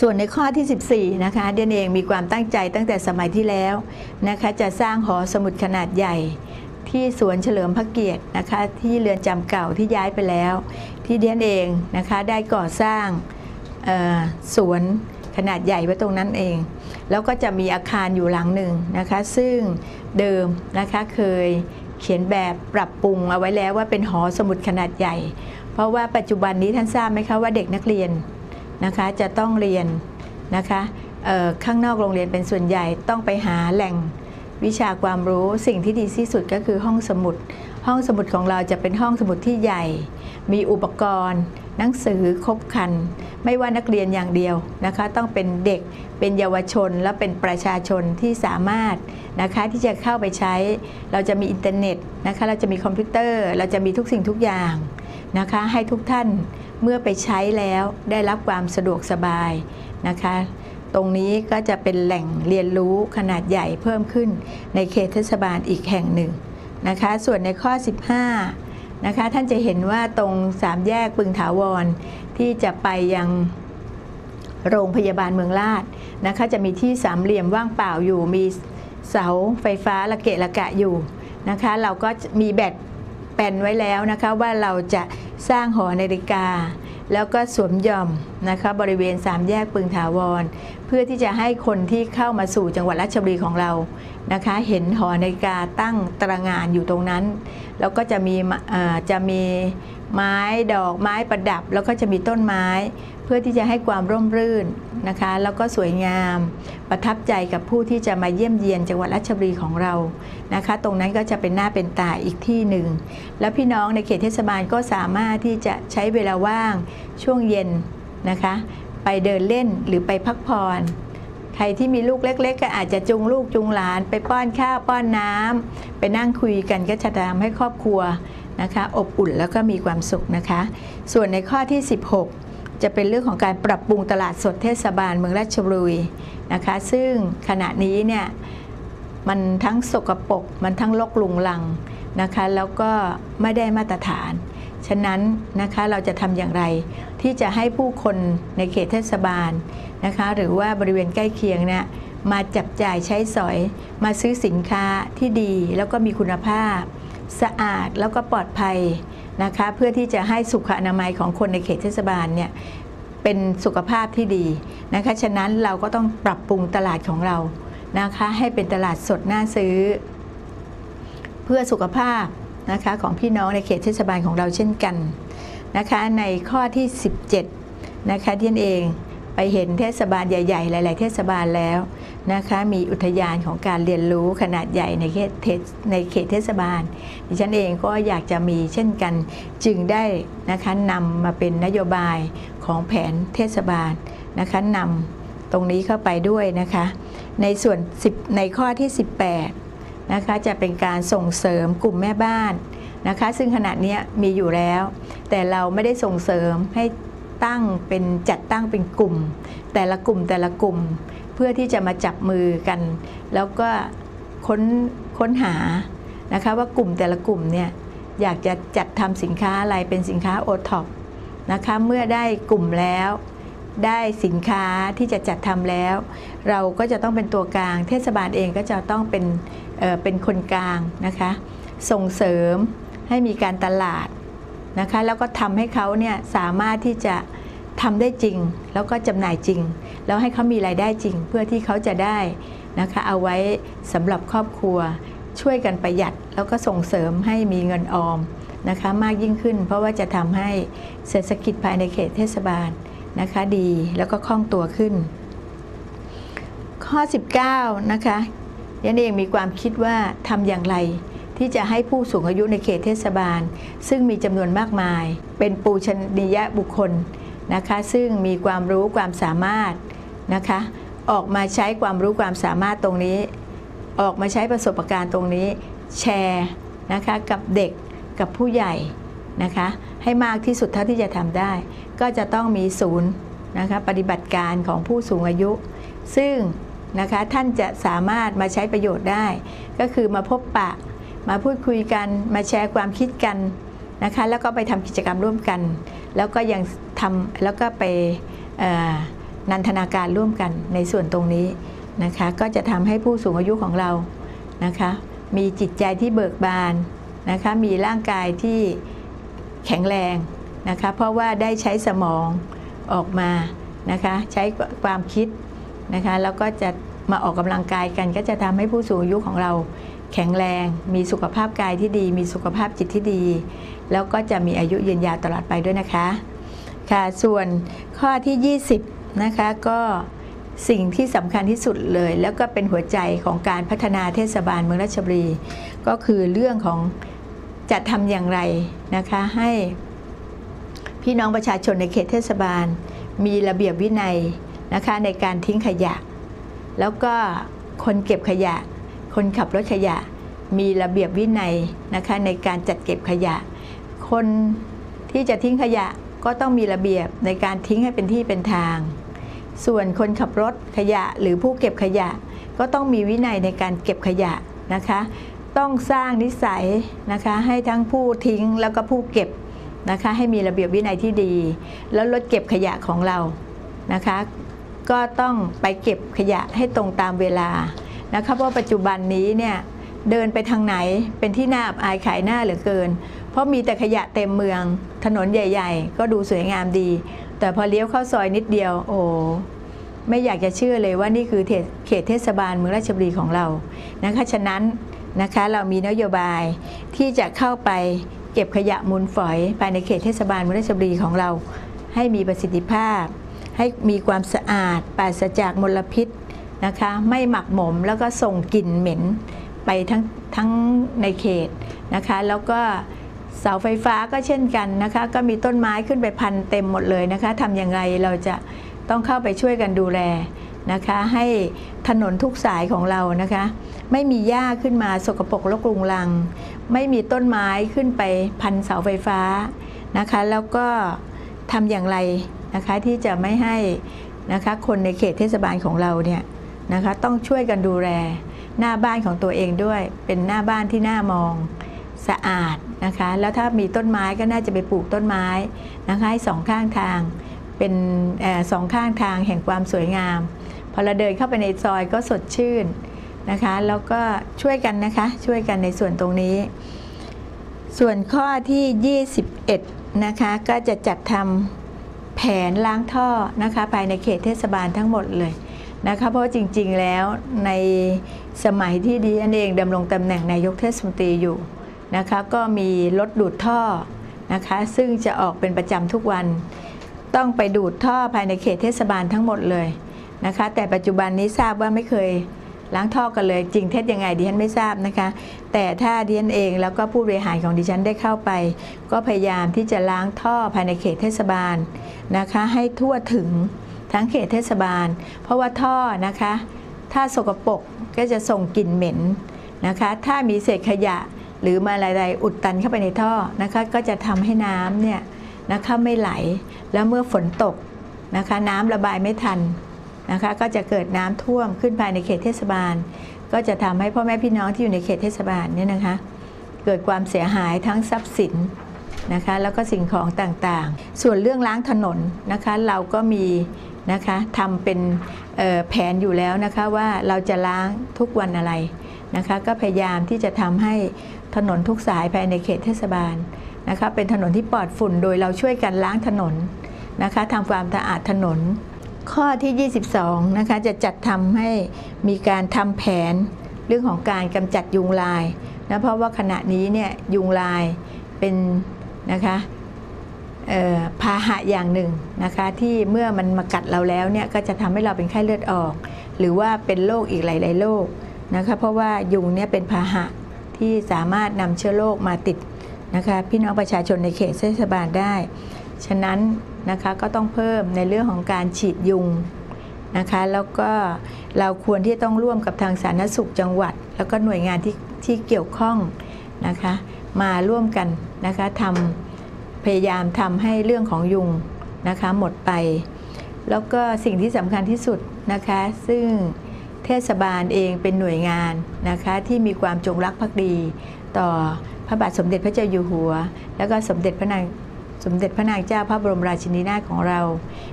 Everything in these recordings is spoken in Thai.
ส่วนในข้อที่ 14 นะคะเดียนเองมีความตั้งใจตั้งแต่สมัยที่แล้วนะคะจะสร้างหอสมุดขนาดใหญ่ที่สวนเฉลิมพระเกียรตินะคะที่เรือนจำเก่าที่ย้ายไปแล้ว ที่เดียนเองนะคะได้ก่อสร้างสวนขนาดใหญ่ไว้ตรงนั้นเอง แล้วก็จะมีอาคารอยู่หลังหนึ่งนะคะซึ่งเดิมนะคะเคยเขียนแบบปรับปรุงเอาไว้แล้วว่าเป็นหอสมุดขนาดใหญ่ เพราะว่าปัจจุบันนี้ท่านทราบไหมคะว่าเด็กนักเรียน นะคะจะต้องเรียนนะคะข้างนอกโรงเรียนเป็นส่วนใหญ่ต้องไปหาแหล่งวิชาความรู้สิ่งที่ดีที่สุดก็คือห้องสมุด ห้องสมุดของเราจะเป็นห้องสมุดที่ใหญ่ มีอุปกรณ์ หนังสือครบครัน ไม่ว่านักเรียนอย่างเดียวนะคะ ต้องเป็นเด็กเป็นเยาวชนและเป็นประชาชนที่สามารถนะคะที่จะเข้าไปใช้ เราจะมีอินเทอร์เน็ตนะคะเราจะมีคอมพิวเตอร์ เราจะมีทุกสิ่งทุกอย่างนะคะให้ทุกท่าน เมื่อไปใช้แล้วได้รับความสะดวกสบายนะคะ ตรงนี้ก็จะเป็นแหล่งเรียนรู้ขนาดใหญ่เพิ่มขึ้นในเขตเทศบาลอีกแห่งหนึ่งนะคะ ส่วนในข้อ 15นะคะท่านจะเห็นว่าตรงสามแยกปึงถาวรที่จะไปยังโรงพยาบาลเมืองลาดนะคะจะมีที่สามเหลี่ยมว่างเปล่าอยู่มีเสาไฟฟ้าระเกะระกะอยู่นะคะ เราก็มีแบตแปนไว้แล้วนะคะว่าเราจะ สร้างหอนาฬิกา แล้วก็สวมย่อมนะคะบริเวณสามแยกปึงถาวร เพื่อที่จะให้คนที่เข้ามาสู่จังหวัดราชบุรีของเรานะคะ เห็นหอนาฬิกาตั้งตระงานอยู่ตรงนั้น แล้วก็จะมีจะมีไม้ดอกไม้ประดับ แล้วก็จะมีต้นไม้ เพื่อที่จะให้ความร่มรื่นนะคะ แล้วก็สวยงาม ประทับใจกับผู้ที่จะมาเยี่ยมเยียนจังหวัดราชบุรีของเรานะคะ ตรงนั้นก็จะเป็นหน้าเป็นตาอีกที่หนึ่ง แล้วพี่น้องในเขตเทศบาลก็สามารถที่จะใช้เวลาว่างช่วงเย็น นะคะ ไปเดินเล่นหรือไปพักผ่อนใครที่มีลูกเล็ก ๆ ก็อาจจะจูงลูกจูงหลาน ไปป้อนข้าวป้อนน้ำไปนั่งคุยกันก็จะทำให้ครอบครัวนะคะ อบอุ่นแล้วก็มีความสุขนะคะ ส่วนในข้อที่ 16 จะเป็นเรื่องของการปรับปรุงตลาดสดเทศบาลเมืองราชบุรีนะคะ ซึ่งขณะนี้เนี่ยมันทั้งสกปรกมันทั้งลกลุงลังนะคะ แล้วก็ไม่ได้มาตรฐาน ฉะนั้นนะคะเราจะทำอย่างไร ที่จะให้ผู้คนในเขตเทศบาลนะคะหรือว่าบริเวณใกล้เคียงเนี่ยมาจับจ่ายใช้สอย มาซื้อสินค้าที่ดีแล้วก็มีคุณภาพ สะอาดแล้วก็ปลอดภัยนะคะเพื่อที่จะให้สุขอนามัยของคนในเขตเทศบาลเนี่ยเป็นสุขภาพที่ดีนะคะฉะนั้นเราก็ต้องปรับปรุงตลาดของเรานะคะให้เป็นตลาดสดน่าซื้อ เพื่อสุขภาพ นะคะของพี่น้องในเขตเทศบาลของเราเช่นกันนะคะในข้อที่ 17นะคะที่นเองไปเห็นเทศบาลใหญ่ ๆ หลาย ๆ เทศบาลแล้วนะคะมีอุทยานของการเรียนรู้ขนาดใหญ่ในเขตเทศในเขตเทศบาล ดิฉันเองก็อยากจะมีเช่นกันจึงได้นะคะนำมาเป็นนโยบายของแผนเทศบาลนะคะนำตรงนี้เข้าไปด้วยนะคะ ในส่วน 10 ในข้อที่ 18 นะคะจะเป็นการส่งเสริมกลุ่มแม่บ้านนะคะซึ่งขณะนี้มีอยู่แล้ว แต่เราไม่ได้ส่งเสริมให้ตั้งเป็นจัดตั้งเป็นกลุ่ม แต่ละกลุ่มแต่ละกลุ่มเพื่อที่จะมาจับมือกัน แล้วก็ค้นค้นหานะคะว่ากลุ่มแต่ละกลุ่มเนี่ยอยากจะจัดทำสินค้าอะไรเป็นสินค้าโอท็อปนะคะเมื่อได้กลุ่มแล้วได้สินค้าที่จะจัดทำแล้ว เราก็จะต้องเป็นตัวกลาง เทศบาลเองก็จะต้องเป็น เป็นคนกลางนะคะส่งเสริมให้มีการตลาดนะคะแล้วก็ทำให้เขาเนี่ยสามารถที่จะทำได้จริง แล้วก็จำหน่ายจริง แล้วให้เขามีรายได้จริง เพื่อที่เขาจะได้นะคะเอาไว้สำหรับครอบครัวช่วยกันประหยัด แล้วก็ส่งเสริมให้มีเงินออมนะคะมากยิ่งขึ้น เพราะว่าจะทำให้เศรษฐกิจภายในเขตเทศบาลนะคะดีแล้วก็คล่องตัวขึ้น ข้อ 19 นะคะ ยันเองมีความคิดว่าทำอย่างไร ที่จะให้ผู้สูงอายุในเขตเทศบาล ซึ่งมีจำนวนมากมาย เป็นปูชนียบุคคลนะคะ ซึ่งมีความรู้ความสามารถนะคะ ออกมาใช้ความรู้ความสามารถตรงนี้ ออกมาใช้ประสบการณ์ตรงนี้ แชร์นะคะกับเด็กกับผู้ใหญ่นะคะ ให้มากที่สุดเท่าที่จะทำได้ ก็จะต้องมีศูนย์นะคะปฏิบัติการของผู้สูงอายุ ซึ่ง นะคะท่านจะสามารถมาใช้ประโยชน์ได้ ก็คือมาพบปะ มาพูดคุยกันมาแชร์ความคิดกันนะคะแล้วก็ไปทำกิจกรรมร่วมกัน แล้วก็ยังทำแล้วก็ไปนันทนาการร่วมกันในส่วนตรงนี้นะคะก็จะทำให้ผู้สูงอายุของเรานะคะมีจิตใจที่เบิกบานนะคะมีร่างกายที่แข็งแรงนะคะเพราะว่าได้ใช้สมองออกมานะคะใช้ความคิด นะคะแล้วก็จะมาออกกำลังกายกันก็จะทำให้ผู้สูงอายุของเราแข็งแรง มีสุขภาพกายที่ดี มีสุขภาพจิตที่ดี แล้วก็จะมีอายุยืนยาวตลอดไปด้วยนะคะ ค่ะ ส่วนข้อที่ 20 นะคะก็สิ่งที่สำคัญที่สุดเลย แล้วก็เป็นหัวใจของการพัฒนาเทศบาลเมืองราชบุรี ก็คือเรื่องของจะทำอย่างไรนะคะให้พี่น้องประชาชนในเขตเทศบาล มีระเบียบวินัย นะคะในการทิ้งขยะ แล้วก็คนเก็บขยะ คนขับรถขยะ มีระเบียบวินัยนะคะในการจัดเก็บขยะ คนที่จะทิ้งขยะก็ต้องมีระเบียบในการทิ้งให้เป็นที่เป็นทาง ส่วนคนขับรถขยะหรือผู้เก็บขยะ ก็ต้องมีวินัยในการเก็บขยะนะคะ ต้องสร้างนิสัยนะคะให้ทั้งผู้ทิ้งแล้วก็ผู้เก็บนะคะให้มีระเบียบวินัยที่ดี แล้วรถเก็บขยะของเรานะคะ ก็ต้องไปเก็บขยะให้ตรงตามเวลานะคะเพราะปัจจุบันนี้เนี่ยเดินไปทางไหนเป็นที่น่าอับอายขายหน้าเหลือเกิน เพราะมีแต่ขยะเต็มเมือง ถนนใหญ่ ๆ ก็ดูสวยงามดี แต่พอเลี้ยวเข้าซอยนิดเดียว โอ้ไม่อยากจะเชื่อเลยว่านี่คือเขตเทศบาลเมืองราชบุรีของเรานะคะฉะนั้นนะคะเรามีนโยบายที่จะเข้าไปเก็บขยะมูลฝอยภายในเขตเทศบาลเมืองราชบุรีของเรา ให้มีประสิทธิภาพ ให้มีความสะอาดปราศจากมลพิษนะคะไม่หมักหมมแล้วก็ส่งกลิ่นเหม็นไปทั้งทั้งในเขตนะคะแล้วก็เสาไฟฟ้าก็เช่นกันนะคะก็มีต้นไม้ขึ้นไปพันเต็มหมดเลยนะคะทำอยังไงเราจะต้องเข้าไปช่วยกันดูแลนะคะให้ถนนทุกสายของเรานะคะ ไม่มีหญ้าขึ้นมาสกปรกรกรุงรัง ไม่มีต้นไม้ขึ้นไปพันเสาไฟฟ้านะคะ แล้วก็ทำอย่างไร นะคะที่จะไม่ให้นะคะคนในเขตเทศบาลของเราเนี่ยนะคะต้องช่วยกันดูแลหน้าบ้านของตัวเองด้วย เป็นหน้าบ้านที่น่ามองสะอาดนะคะแล้วถ้ามีต้นไม้ก็น่าจะไปปลูกต้นไม้นะคะให้สองข้างทางเป็นอสองข้างทางแห่งความสวยงาม พอเราเดินเข้าไปในซอยก็สดชื่นนะคะแล้วก็ช่วยกันนะคะช่วยกันในส่วนตรงนี้ ส่วนข้อที่ 21นะคะก็จะจัดทำ แผนล้างท่อนะคะภายในเขตเทศบาลทั้งหมดเลยนะคะเพราะจริงๆแล้วในสมัยที่ดิฉันเองดำรงตำแหน่งนายกเทศมนตรีอยู่นะคะก็มีรถดูดท่อนะคะซึ่งจะออกเป็นประจำทุกวัน ต้องไปดูดท่อภายในเขตเทศบาลทั้งหมดเลยนะคะแต่ปัจจุบันนี้ทราบว่าไม่เคย ล้างท่อกันเลยจริงเท็จยังไงดิฉันไม่ทราบนะคะ แต่ถ้าดิฉันเองแล้วก็ผู้บริหารของดิฉันได้เข้าไป ก็พยายามที่จะล้างท่อภายในเขตเทศบาลนะคะ ให้ทั่วถึงทั้งเขตเทศบาล เพราะว่าท่อนะคะ ถ้าสกปรกก็จะส่งกลิ่นเหม็นนะคะ ถ้ามีเศษขยะหรือมาอะไรๆอุดตันเข้าไปในท่อนะคะ ก็จะทำให้น้ำเนี่ยนะคะไม่ไหลแล้วเมื่อฝนตกนะคะ น้ำระบายไม่ทัน นะคะก็จะเกิดน้ำท่วมขึ้นภายในเขตเทศบาล ก็จะทำให้พ่อแม่พี่น้องที่อยู่ในเขตเทศบาลเนี่ยนะคะเกิดความเสียหายทั้งทรัพย์สินนะคะแล้วก็สิ่งของต่างๆ ส่วนเรื่องล้างถนนนะคะเราก็มีนะคะทำเป็นแผนอยู่แล้วนะคะว่าเราจะล้างทุกวันอะไรนะคะก็พยายามที่จะทำให้ถนนทุกสายภายในเขตเทศบาลนะคะเป็นถนนที่ปลอดฝุ่นโดยเราช่วยกันล้างถนนนะคะทำความสะอาดถนน ข้อที่ 22 นะคะ จะจัดทำให้มีการทำแผนเรื่องของการกำจัดยุงลายนะเพราะว่าขณะนี้เนี่ยยุงลายเป็นนะคะพาหะอย่างหนึ่งนะคะที่เมื่อมันมากัดเราแล้วเนี่ยก็จะทำให้เราเป็นไข้เลือดออก หรือว่าเป็นโรคอีกหลาย ๆโรคนะคะเพราะว่ายุงเนี่ยเป็นพาหะที่สามารถนำเชื้อโรคมาติดนะคะพี่น้องประชาชนในเขตเทศบาลได้ ฉะนั้นนะคะก็ต้องเพิ่มในเรื่องของการฉีดยุงนะคะแล้วก็เราควรที่ต้องร่วมกับทางสาธารณสุขจังหวัด แล้วก็หน่วยงานที่ที่เกี่ยวข้องนะคะมาร่วมกันนะคะทำพยายามทำให้เรื่องของยุงนะคะหมดไป แล้วก็สิ่งที่สำคัญที่สุดนะคะซึ่งเทศบาลเองเป็นหน่วยงานนะคะที่มีความจงรักภักดี ต่อพระบาทสมเด็จพระเจ้าอยู่หัว แล้วก็สมเด็จพระนาง สมเด็จพระนางเจ้าพระบรมราชินีนาถของเรา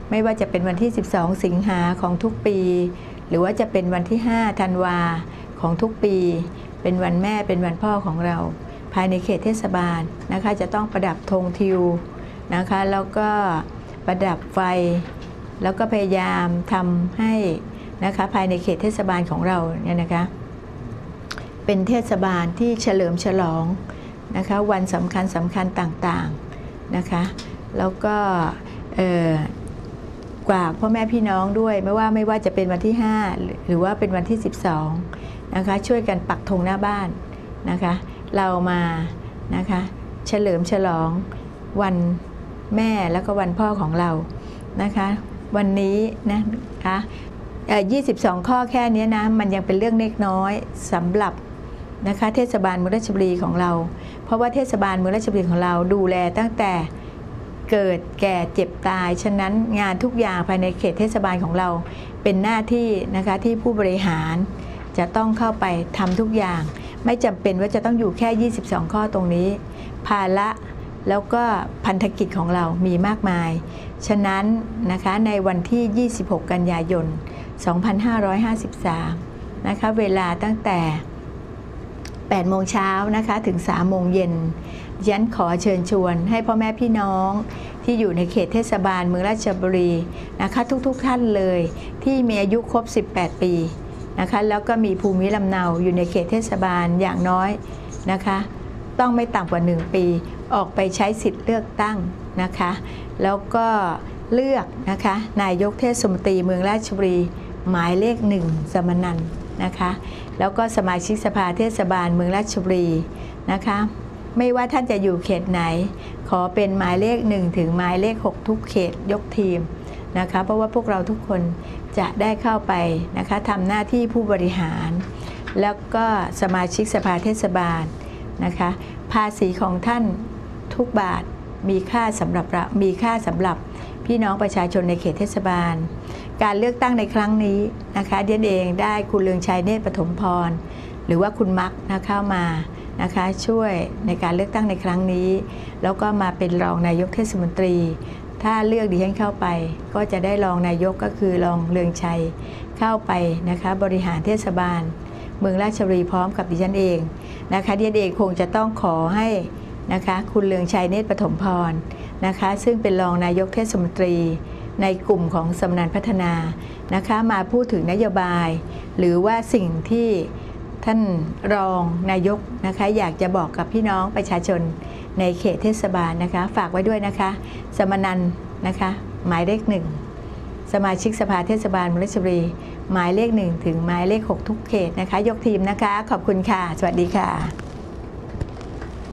ไม่ว่าจะเป็นวันที่ 12 สิงหาของทุกปี หรือว่าจะเป็นวันที่ 5 ธันวาของทุกปี เป็นวันแม่เป็นวันพ่อของเรา ภายในเขตเทศบาลนะคะ จะต้องประดับธงทิวนะคะ แล้วก็ประดับไฟ แล้วก็พยายามทำให้นะคะภายในเขตเทศบาลของเราเนี่ยนะคะเป็นเทศบาลที่เฉลิมฉลองนะคะวันสำคัญสำคัญต่างๆ นะคะ แล้วก็กว่าพ่อแม่พี่น้องด้วยไม่ว่าไม่ว่าจะเป็นวันที่ 5 หรือว่าเป็นวันที่ 12นะคะช่วยกันปักธงหน้าบ้านนะคะ เรามานะคะเฉลิมฉลองวันแม่แล้วก็วันพ่อของเรานะคะ วันนี้นะคะเอ่อ22 ข้อแค่เนี้ยนะมันยังเป็นเรื่องเล็กน้อยสำหรับ นะคะเทศบาลเมืองราชบุรีของเรา เพราะว่าเทศบาลเมืองราชบุรีของเราดูแลตั้งแต่เกิดแก่เจ็บตาย ฉะนั้นงานทุกอย่างภายในเขตเทศบาลของเราเป็นหน้าที่นะคะที่ผู้บริหารจะต้องเข้าไปทำทุกอย่าง ไม่จำเป็นว่าจะต้องอยู่แค่ 22 ข้อตรงนี้ ภาระแล้วก็พันธกิจของเรามีมากมาย ฉะนั้นนะคะในวันที่ 26 กันยายน 2553 นะคะเวลาตั้งแต่ 8 โมงเช้านะคะถึง 3 โมงเย็นดิฉันขอเชิญชวนให้พ่อแม่พี่น้องที่อยู่ในเขตเทศบาลเมืองราชบุรีนะคะทุกๆท่านเลยที่มีอายุครบ 18 ปีนะคะแล้วก็มีภูมิลำเนาอยู่ในเขตเทศบาลอย่างน้อยนะคะ ต้องไม่ต่ำกว่า 1 ปีออกไปใช้สิทธิ์เลือกตั้งนะคะ แล้วก็เลือกนะคะนายกเทศมนตรีเมืองราชบุรี หมายเลขหนึ่งสมนันท์ นะคะแล้วก็สมาชิกสภาเทศบาลเมืองราชบุรีนะคะไม่ว่าท่านจะอยู่เขตไหน ขอเป็นหมายเลขหนึ่งถึงหมายเลข 6 ทุกเขตยกทีมนะคะเพราะว่าพวกเราทุกคนจะได้เข้าไปนะคะทำหน้าที่ผู้บริหาร แล้วก็สมาชิกสภาเทศบาลนะคะภาษีของท่านทุกบาทมีค่าสำหรับมีค่าสำหรับพี่น้องประชาชนในเขตเทศบาล การเลือกตั้งในครั้งนี้นะคะเดียนเองได้คุณเลืองชัยเนตรปฐมพร หรือว่าคุณมักนะเข้ามานะคะช่วยในการเลือกตั้งในครั้งนี้ แล้วก็มาเป็นรองนายกเทศมนตรี ถ้าเลือกดิฉันเข้าไป ก็จะได้รองนายกก็คือรองเลืองชัยเข้าไปนะคะบริหารเทศบาล เมืองราชบุรีพร้อมกับดิฉันเองนะคะดิฉันเองคงจะต้องขอให้นะคะคุณเลืองชัยเนตรปฐมพรนะคะซึ่งเป็นรองนายกเทศมนตรี ในกลุ่มของสำนักพัฒนานะคะมาพูดถึงนโยบาย หรือว่าสิ่งที่ท่านรองนายกนะคะอยากจะบอกกับพี่น้องประชาชนในเขตเทศบาลนะคะ ฝากไว้ด้วยนะคะ สมนันนะคะ หมายเลขหนึ่งสมาชิกสภาเทศบาลมืองราชบุรีหมายเลขหนึ่งถึงหมายเลข 6 ทุกเขตนะคะ ยกทีมนะคะ ขอบคุณค่ะ สวัสดีค่ะ